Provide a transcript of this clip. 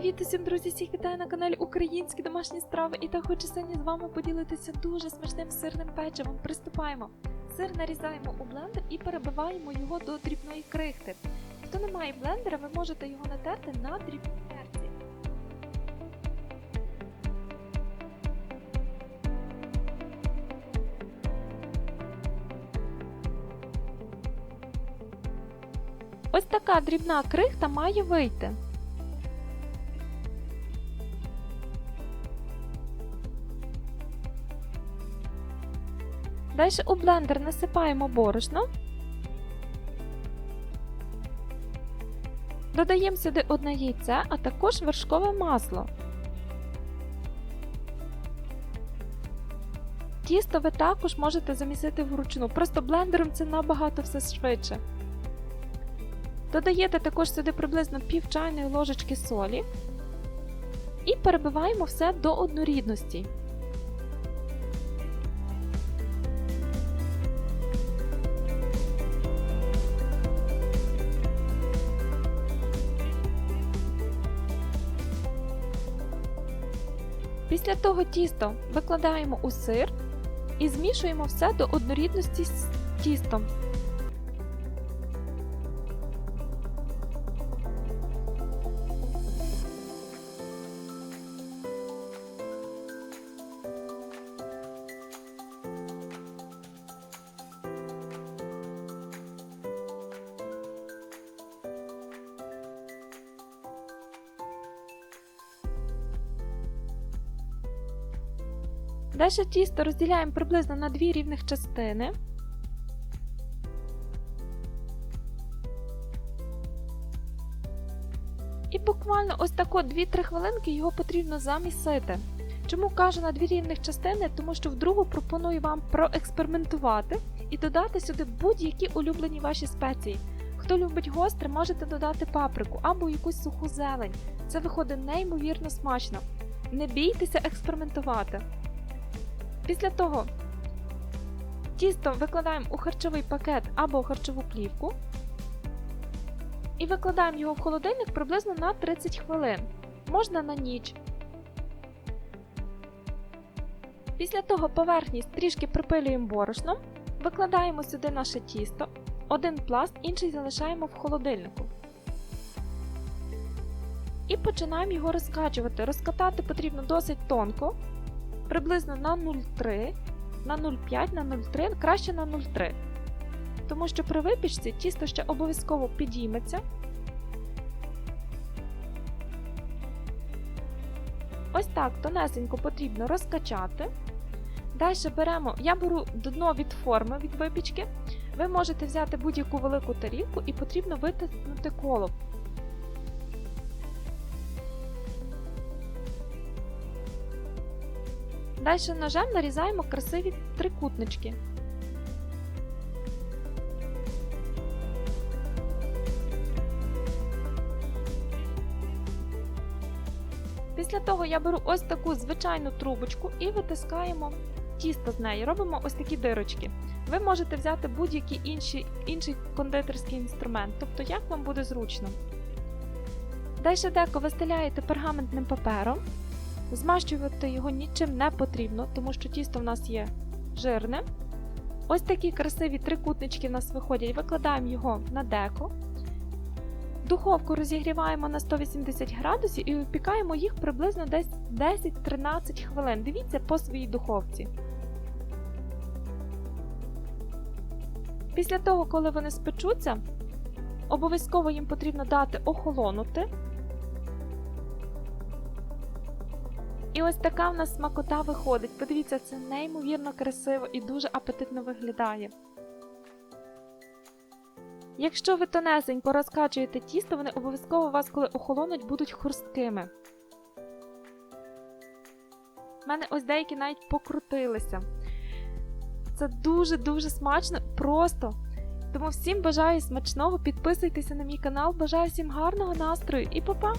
Привіт усім, друзі! Всіх вітаю на каналі Українські домашні страви. І так хочу сьогодні з вами поділитися дуже смачним сирним печивом. Приступаємо. Сир нарізаємо у блендер і перебиваємо його до дрібної крихти. Хто не має блендера, ви можете його натерти на дрібній терці. Ось така дрібна крихта має вийти. Далі у блендер насипаємо борошно. Додаємо сюди одне яйце, а також вершкове масло. Тісто ви також можете замісити вручну, просто блендером це набагато все швидше. Додаєте також сюди приблизно пів чайної ложечки солі і перебиваємо все до однорідності. Після того тісто викладаємо у сир і змішуємо все до однорідності з тістом. Далі тісто розділяємо приблизно на дві рівних частини. І буквально ось тако 2-3 хвилинки його потрібно замісити. Чому кажу на дві рівних частини? Тому що вдругу пропоную вам проекспериментувати і додати сюди будь-які улюблені ваші спеції. Хто любить гостре, можете додати паприку або якусь суху зелень. Це виходить неймовірно смачно. Не бійтеся експериментувати. Після того тісто викладаємо у харчовий пакет або харчову плівку і викладаємо його в холодильник приблизно на 30 хвилин. Можна на ніч. Після того поверхність трішки припилюємо борошном, викладаємо сюди наше тісто, один пласт, інший залишаємо в холодильнику. І починаємо його розкачувати. Розкатати потрібно досить тонко, приблизно на 0,3, на 0,5, на 0,3, краще на 0,3. Тому що при випічці тісто ще обов'язково підійметься. Ось так тонесенько потрібно розкачати. Далі беремо, я беру дно від форми від випічки. Ви можете взяти будь-яку велику тарілку і потрібно витиснути коло. Далі ножем нарізаємо красиві трикутнички. Після того я беру ось таку звичайну трубочку і витискаємо тісто з неї. Робимо ось такі дирочки. Ви можете взяти будь-який інший, інший кондитерський інструмент, тобто як вам буде зручно. Далі деко вистеляєте пергаментним папером. Змащувати його нічим не потрібно, тому що тісто в нас є жирне. Ось такі красиві трикутнички в нас виходять, викладаємо його на деко. Духовку розігріваємо на 180 градусів і випікаємо їх приблизно десь 10-13 хвилин. Дивіться по своїй духовці. Після того, коли вони спечуться, обов'язково їм потрібно дати охолонути. І ось така в нас смакота виходить. Подивіться, це неймовірно красиво і дуже апетитно виглядає. Якщо ви тонесенько розкачуєте тісто, вони обов'язково у вас, коли охолонуть, будуть хрусткими. У мене ось деякі навіть покрутилися. Це дуже-дуже смачно, просто. Тому всім бажаю смачного, підписуйтеся на мій канал, бажаю всім гарного настрою і па-па!